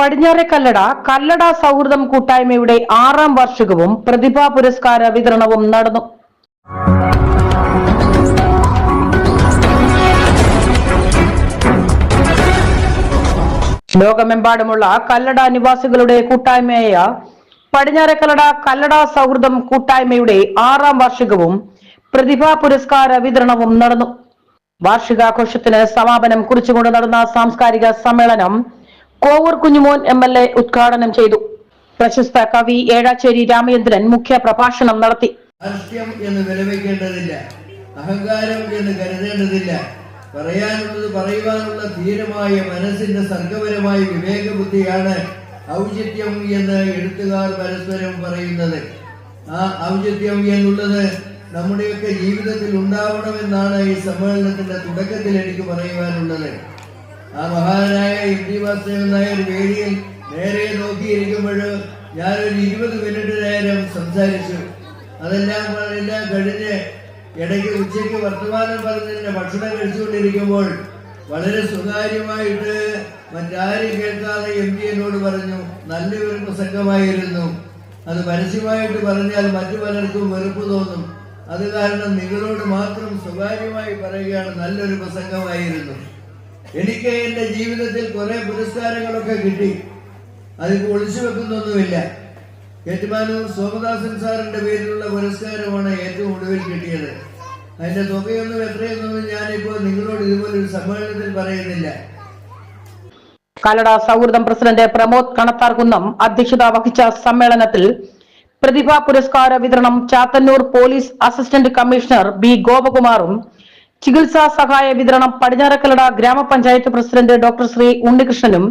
പടിഞ്ഞാറെ കല്ലട കല്ലട സൗഹൃദം കൂട്ടായ്മയുടെ ആറാം വാർഷികവും പ്രതിഭാ പുരസ്കാര വിതരണവും നടന്നു. ലോകമെമ്പാടുമുള്ള കല്ലട നിവാസികളുടെ കൂട്ടായ്മയായ പടിഞ്ഞാറെ കല്ലട കല്ലട സൗഹൃദം കൂട്ടായ്മയുടെ ആറാം വാർഷികവും പ്രതിഭാ പുരസ്കാര വിതരണവും നടന്നു. വാർഷികാഘോഷത്തിന് സമാപനം കുറിച്ചുകൊണ്ട് നടന്ന സാംസ്കാരിക സമ്മേളനം Kovoor Kunjumon M L A ഉദ്ഘാടനം ചെയ്തു. പ്രശസ്ത കവി ഏഴാച്ചേരി രാമചന്ദ്രൻ മുഖ്യ പ്രഭാഷണം നടത്തി. എന്ന് വിലവയ്ക്കേണ്ടതില്ല അഹങ്കാരം എന്ന് കരുതേണ്ടതില്ല. പറയാനുള്ളത് പറയുവാനുള്ള ധീരമായ മനസ്സിന്റെ സർഗപരമായ വിവേകബുദ്ധിയാണ് ഔചിത്യം എന്ന് എഴുത്തുകാർ പരസ്പരം പറയുന്നത്. ആ ഔചിത്യം എന്നുള്ളത് നമ്മുടെയൊക്കെ ജീവിതത്തിൽ ഉണ്ടാവണമെന്നാണ് ഈ സമ്മേളനത്തിന്റെ തുടക്കത്തിൽ എനിക്ക് പറയുവാനുള്ളത്. ആ മഹാനായ എം ടി ഒരു വേദിയിൽ നേരെ നോക്കിയിരിക്കുമ്പോൾ ഞാനൊരു ഇരുപത് മിനിറ്റ് നേരം സംസാരിച്ചു. അതെല്ലാം എല്ലാം കഴിഞ്ഞ് ഇടയ്ക്ക് ഉച്ചയ്ക്ക് വർത്തമാനം പറഞ്ഞതിന്റെ ഭക്ഷണം കഴിച്ചുകൊണ്ടിരിക്കുമ്പോൾ വളരെ സുതാര്യമായിട്ട് മറ്റാരും കേൾക്കാതെ എം പി എന്നോട് പറഞ്ഞു നല്ലൊരു പ്രസംഗമായിരുന്നു. അത് പരസ്യമായിട്ട് പറഞ്ഞാൽ മറ്റു പലർക്കും വെറുപ്പ് തോന്നും. അത് കാരണം നിങ്ങളോട് മാത്രം സ്വകാര്യമായി പറയുകയാണ് നല്ലൊരു പ്രസംഗമായിരുന്നു. എനിക്ക് എന്റെ ജീവിതത്തിൽ കുറെ പുരസ്കാരങ്ങളൊക്കെ കിട്ടി. അതിൽ ഒളിച്ചു വെക്കുന്നൊന്നുമില്ല. ഏറ്റുമാനൂർ സോമദാസൻ സാറിന്റെ പേരിലുള്ള പുരസ്കാരമാണ് ഏറ്റവും ഒടുവിൽ കിട്ടിയത്. അതിന്റെ തുകയൊന്നും എത്രയൊന്നും ഞാനിപ്പോൾ നിങ്ങളോട് ഇതുപോലെ ഒരു സമ്മേളനത്തിൽ പറയുന്നില്ല. കല്ലട സൗഹൃദം പ്രസിഡന്റ് പ്രമോദ് കണത്താർകുന്നം അധ്യക്ഷത വഹിച്ച സമ്മേളനത്തിൽ പ്രതിഭാ പുരസ്കാര വിതരണം Chathannoor police assistant commissioner B ഗോപകുമാറും ചികിത്സാ സഹായ വിതരണം പടിഞ്ഞാറക്കലട ഗ്രാമപഞ്ചായത്ത് പ്രസിഡന്റ് ഡോക്ടർ ശ്രീ ഉണ്ണികൃഷ്ണനും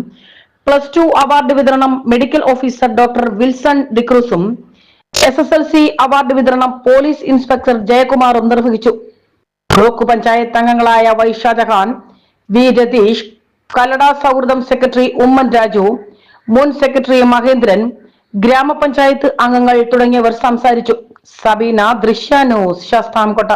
പ്ലസ് ടു അവാർഡ് വിതരണം medical officer doctor Wilson ഡിക്രൂസും S S L C award വിതരണം പോലീസ് ഇൻസ്പെക്ടർ ജയകുമാറും നിർവഹിച്ചു. ബ്ലോക്ക് പഞ്ചായത്ത് അംഗങ്ങളായ വൈ വി രതീഷ് കലട സൗഹൃദം സെക്രട്ടറി ഉമ്മൻ രാജു മുൻ സെക്രട്ടറി മഹേന്ദ്രൻ ഗ്രാമപഞ്ചായത്ത് അംഗങ്ങൾ തുടങ്ങിയവർ സംസാരിച്ചു. സബീന ദൃശ്യ ന്യൂസ് ശാസ്താംകോട്ട.